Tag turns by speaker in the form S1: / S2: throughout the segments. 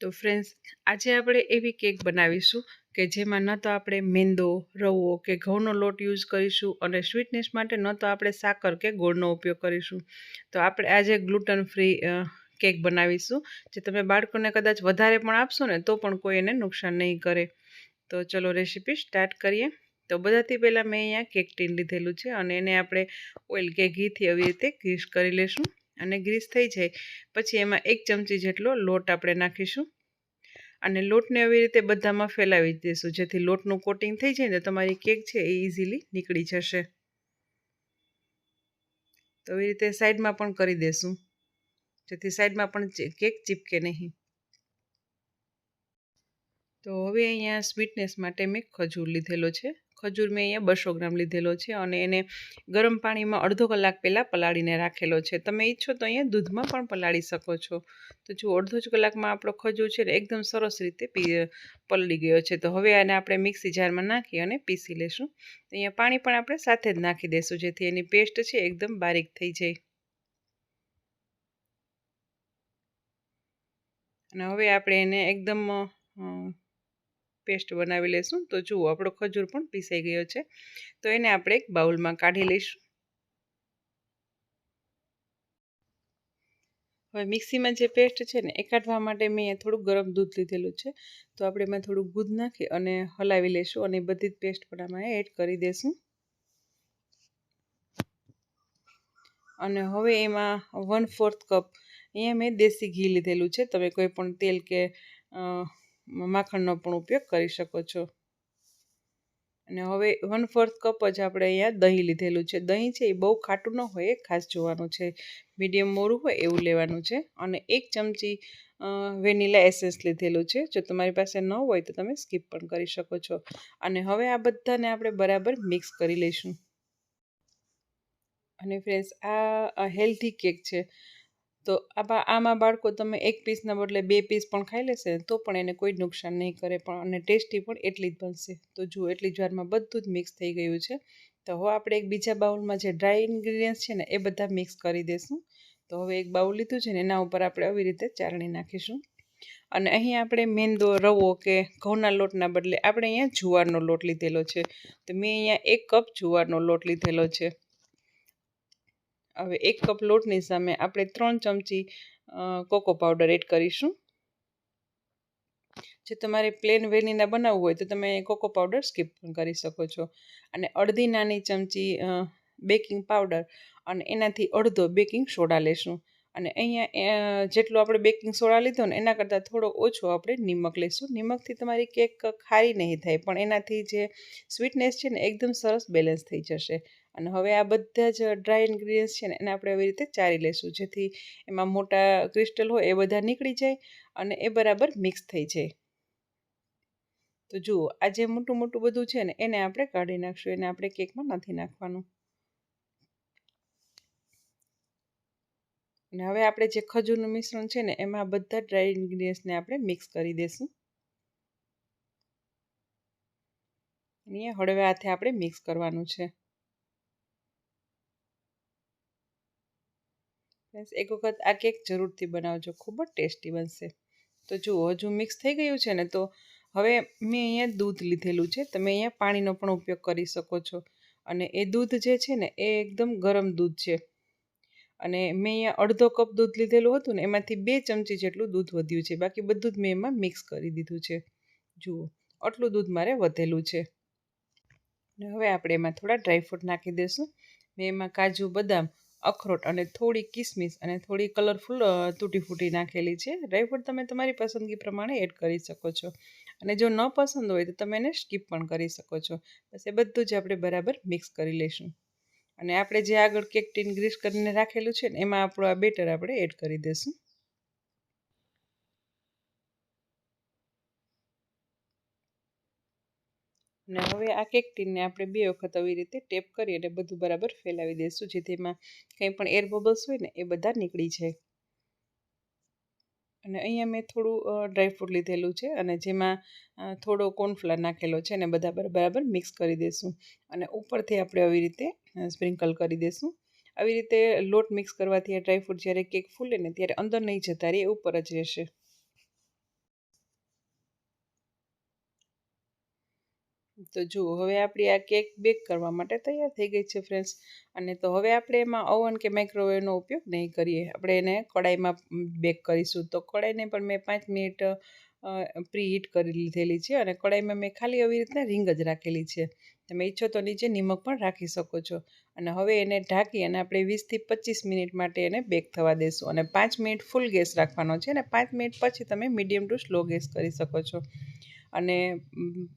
S1: તો ફ્રેન્ડ્સ આજે આપણે એવી કેક બનાવીશું કે જેમાં ન તો આપણે મેંદો, રવો કે ઘઉંનો લોટ યુઝ કરીશું અને સ્વીટનેસ માટે ન તો આપણે સાકર કે ગોળનો ઉપયોગ કરીશું. તો આપણે આજે ગ્લુટન ફ્રી કેક બનાવીશું, જે તમે બાળકોને કદાચ વધારે પણ આપશો ને તો પણ કોઈ એને નુકસાન નહીં કરે. તો ચલો રેસીપી સ્ટાર્ટ કરીએ. તો બધાથી પહેલાં મેં અહીંયા કેક ટીન લીધેલું છે અને એને આપણે ઓઇલ કે ઘીથી આવી રીતે ગ્રીસ કરી લેશું. અને ગ્રીસ થઈ જાય. પછી એમાં એક ચમચી જેટલો લોટ આપણે નાખીશું. અને લોટને આવી રીતે બધામાં ફેલાવી દઈશું. જેથી લોટનું કોટિંગ થઈ જાય ને તમારી કેક છે એ ઇઝીલી નીકળી જશે. તો એવી રીતે સાઈડમાં પણ કરી દેશું. જેથી સાઈડમાં પણ કેક ચીપકે નહીં. તો હવે અહીંયા સ્વીટનેસ માટે મેં ખજૂર લીધેલો છે. ખજૂર મેં અહીંયા બસો ગ્રામ લીધેલો છે અને એને ગરમ પાણીમાં અડધો કલાક પહેલાં પલાળીને રાખેલો છે. તમે ઈચ્છો તો અહીંયા દૂધમાં પણ પલાળી શકો છો. તો જો અડધો જ કલાકમાં આપણો ખજૂર છે એકદમ સરસ રીતે પલળી ગયો છે. તો હવે આને આપણે મિક્સી જારમાં નાખી અને પીસી લેશું. તો અહીંયા પાણી પણ આપણે સાથે જ નાખી દઈશું જેથી એની પેસ્ટ છે એકદમ બારીક થઈ જાય. અને હવે આપણે એને એકદમ પેસ્ટ બનાવી લઈશું તો જુઓ, આપણો ખજૂર પણ પીસાઈ ગયો છે. તો એને આપણે એક બાઉલમાં કાઢી લઈશું. હવે મિક્સીમાં જે પેસ્ટ છે ને, એ કાઢવા માટે મેં થોડું ગરમ દૂધ લીધેલું છે. તો આપણે એમાં થોડું દૂધ નાખી અને હલાવી લઈશું અને બધી જ પેસ્ટ પણ આમાં એડ કરી દઈશું અને હવે એમાં વન ફોર્થ કપ, અહીંયા મેં દેશી ઘી લીધેલું છે. તમે કોઈ પણ તેલ કે માખણનો પણ ઉપયોગ કરી શકો છો. અને હવે વન ફોર્થ કપ જ આપણે અહીંયા દહીં લીધેલું છે. દહીં છે એ બહુ ખાટું ન હોય, એ ખાસ જોવાનું છે. મીડિયમ મોરું હોય એવું લેવાનું છે. અને એક ચમચી વેનીલા એસેન્સ લીધેલું છે. જો તમારી પાસે ન હોય તો તમે સ્કીપ પણ કરી શકો છો. અને હવે આ બધાને આપણે બરાબર મિક્સ કરી લઈશું. અને ફ્રેન્ડ્સ આ હેલ્ધી કેક છે. તો આમાં બાળકો તમે એક પીસના બદલે બે પીસ પણ ખાઈ લેશે તો પણ એને કોઈ નુકસાન નહીં કરે પણ અને ટેસ્ટી પણ એટલી જ બનશે. તો જુઓ, એટલી જ વારમાં બધું જ મિક્સ થઈ ગયું છે. તો હવે આપણે એક બીજા બાઉલમાં જે ડ્રાય ઇન્ગ્રીડિયન્ટ્સ છે ને, એ બધા મિક્સ કરી દઈશું તો હવે એક બાઉલ લીધું છે ને, એના ઉપર આપણે આવી રીતે ચારણી નાખીશું. અને અહીં આપણે મેંદો રવો કે ઘઉંના લોટના બદલે આપણે અહીંયા જુવારનો લોટ લીધેલો છે. તો મેં અહીંયા એક કપ જુવારનો લોટ લીધેલો છે. હવે એક કપ લોટની સામે આપણે ત્રણ ચમચી કોકો પાવડર એડ કરીશું. જે તમારે પ્લેન વેનીના બનાવવું હોય તો તમે કોકો પાવડર સ્કીપ કરી શકો છો. અને અડધી નાની ચમચી બેકિંગ પાવડર અને એનાથી અડધો બેકિંગ સોડા લેશું. અને અહીંયા જેટલું આપણે બેકિંગ સોડા લીધો ને એના કરતાં થોડો ઓછો આપણે નિમક લઈશું નિમકથી તમારી કેક ખારી નહીં થાય, પણ એનાથી જે સ્વીટનેસ છે ને, એકદમ સરસ બેલેન્સ થઈ જશે. અને હવે આ બધા જ ડ્રાય ઇન્ગ્રીડિયન્ટ્સ છે ને, એને આપણે આવી રીતે ચારી લઈશું જેથી એમાં મોટા ક્રિસ્ટલ હોય એ બધા નીકળી જાય અને એ બરાબર મિક્સ થઈ જાય. તો જુઓ, આ જે મોટું મોટું બધું છે ને, એને આપણે કાઢી નાખશું, એને આપણે કેકમાં નથી નાખવાનું. અને હવે આપણે જે ખજૂરનું મિશ્રણ છે ને, એમાં બધા ડ્રાય ઇન્ગ્રીડિયન્ટ્સને આપણે મિક્સ કરી દઈશું અહીંયા હળવે હાથે આપણે મિક્સ કરવાનું છે. એક વખત આ કેક જરૂરથી બનાવજો, ખૂબ જ ટેસ્ટી બનશે. તો જુઓ, હજુ મિક્સ થઈ ગયું છે ને, તો હવે મેં અહીંયા દૂધ લીધેલું છે. તમે અહીંયા પાણીનો પણ ઉપયોગ કરી શકો છો. અને એ દૂધ જે છે ને, એ એકદમ ગરમ દૂધ છે. અને મેં અહીંયા અડધો કપ દૂધ લીધેલું હતું ને, એમાંથી બે ચમચી જેટલું દૂધ વધ્યું છે. બાકી બધું જ મેં એમાં મિક્સ કરી દીધું છે. જુઓ, આટલું દૂધ મારે વધેલું છે. હવે આપણે એમાં થોડા ડ્રાયફ્રૂટ નાખી દઈશું. મેં એમાં કાજુ, બદામ અખરોટ અને થોડી કિસમિસ અને થોડી કલરફુલ તૂટી ફૂટી નાખેલી છે. ડ્રાયફ્રૂટ તમે તમારી પસંદગી પ્રમાણે એડ કરી શકો છો. અને જો ન પસંદ હોય તો તમે એને સ્કીપ પણ કરી શકો છો. બસ એ બધું જ આપણે બરાબર મિક્સ કરી લઈશું. અને આપણે જે આગળ કેક ટીન ગ્રીસ કરીને રાખેલું છે ને, એમાં આપણું આ બેટર આપણે એડ કરી દઈશું. અને હવે આ કેક ટીનને આપણે બે વખત આવી રીતે ટેપ કરી અને બધું બરાબર ફેલાવી દઈશું જેથી એમાં કંઈ પણ એર બબલ્સ હોય ને એ બધા નીકળી જાય. અને અહીંયા મેં થોડું ડ્રાયફ્રૂટ લીધેલું છે અને જેમાં થોડો કોર્નફ્લાર નાખેલો છે અને બધા બરાબર મિક્સ કરી દઈશું. અને ઉપરથી આપણે આવી રીતે સ્પ્રિંકલ કરી દઈશું. આવી રીતે લોટ મિક્સ કરવાથી આ ડ્રાયફ્રૂટ જ્યારે કેક ફૂલે ને ત્યારે અંદર નહીં જતા રહે, એ ઉપર જ રહેશે. તો જુઓ, હવે આપણી આ કેક બેક કરવા માટે તૈયાર થઈ ગઈ છે ફ્રેન્ડ્સ અને તો હવે આપણે એમાં ઓવન કે માઇક્રોવેવનો ઉપયોગ નહીં કરીએ. આપણે એને કડાઈમાં બેક કરીશું. તો કડાઈને પણ મેં પાંચ મિનિટ પ્રી હીટ કરી લીધેલી છે અને કડાઈમાં મેં ખાલી આવી રીતના રીંગ જ રાખેલી છે. તમે ઈચ્છો તો નીચે નિમક પણ રાખી શકો છો. અને હવે એને ઢાંકી અને આપણે વીસથી પચીસ મિનિટ માટે એને બેક થવા દેશું. અને પાંચ મિનિટ ફૂલ ગેસ રાખવાનો છે અને પાંચ મિનિટ પછી તમે મીડિયમ ટુ સ્લો ગેસ કરી શકો છો. અને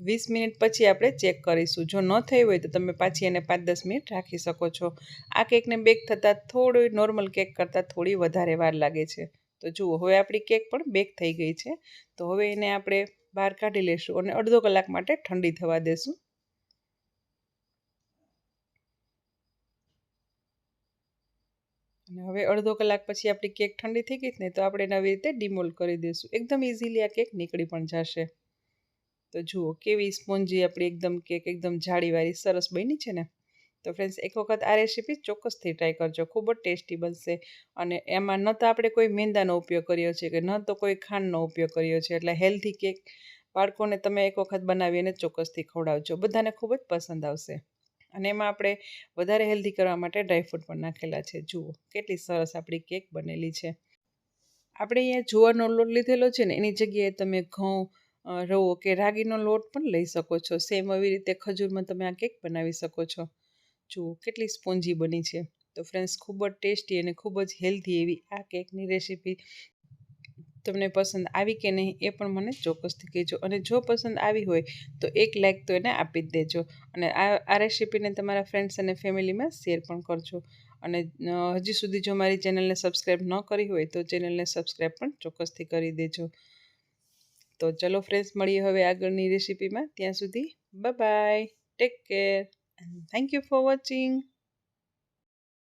S1: વીસ મિનિટ પછી આપણે ચેક કરીશું. જો ન થઈ હોય તો તમે પાછી એને પાંચ દસ મિનિટ રાખી શકો છો. આ કેકને બેક થતાં થોડું નોર્મલ કેક કરતાં થોડી વધારે વાર લાગે છે. તો જુઓ, હવે આપણી કેક પણ બેક થઈ ગઈ છે. તો હવે એને આપણે બહાર કાઢી લેશું અને અડધો કલાક માટે ઠંડી થવા દેશું. અને હવે અડધો કલાક પછી આપણી કેક ઠંડી થઈ ગઈ ને, તો આપણે નવી રીતે ડિમોલ્ડ કરી દઈશું એકદમ ઇઝીલી આ કેક નીકળી પણ જશે. તો જુઓ, કેવી સ્પોન્જી આપણી એકદમ કેક એકદમ જાળીવાળી, સરસ બની છે ને? તો ફ્રેન્ડ્સ એક વખત આ રેસીપી ચોક્કસથી ટ્રાય કરજો, ખૂબ જ ટેસ્ટી બનશે. અને એમાં ન તો આપણે કોઈ મેંદાનો ઉપયોગ કર્યો છે કે ન તો કોઈ ખાંડનો ઉપયોગ કર્યો છે. એટલે હેલ્ધી કેક બાળકોને તમે એક વખત બનાવીને ચોક્કસથી ખવડાવજો. બધાને ખૂબ જ પસંદ આવશે. અને એમાં આપણે વધારે હેલ્ધી કરવા માટે ડ્રાયફ્રૂટ પણ નાખેલા છે. જુઓ, કેટલી સરસ આપણી કેક બનેલી છે. આપણે અહીંયા જુવારનો લોટ લીધેલો છે ને, એની જગ્યાએ તમે ઘઉં રવો કે રાગીનો લોટ પણ લઈ શકો છો. સેમ આવી રીતે ખજૂરમાં તમે આ કેક બનાવી શકો છો. જુઓ, કેટલી સ્પોન્જી બની છે. તો ફ્રેન્ડ્સ ખૂબ જ ટેસ્ટી અને ખૂબ જ હેલ્ધી એવી આ કેકની રેસીપી તમને પસંદ આવી કે નહીં એ પણ મને ચોક્કસથી કહેજો. અને જો પસંદ આવી હોય, તો એક લાઇક તો એને આપી જ દેજો. અને આ આ રેસીપીને તમારા ફ્રેન્ડ્સ અને ફેમિલીમાં શેર પણ કરજો. અને હજી સુધી જો મારી ચેનલને સબસ્ક્રાઈબ ન કરી હોય, તો ચેનલને સબસ્ક્રાઈબ પણ ચોક્કસથી કરી દેજો. તો ચલો ફ્રેન્ડ્સ મળીએ હવે આગળની રેસીપીમાં ત્યાં સુધી bye take care thank you for watching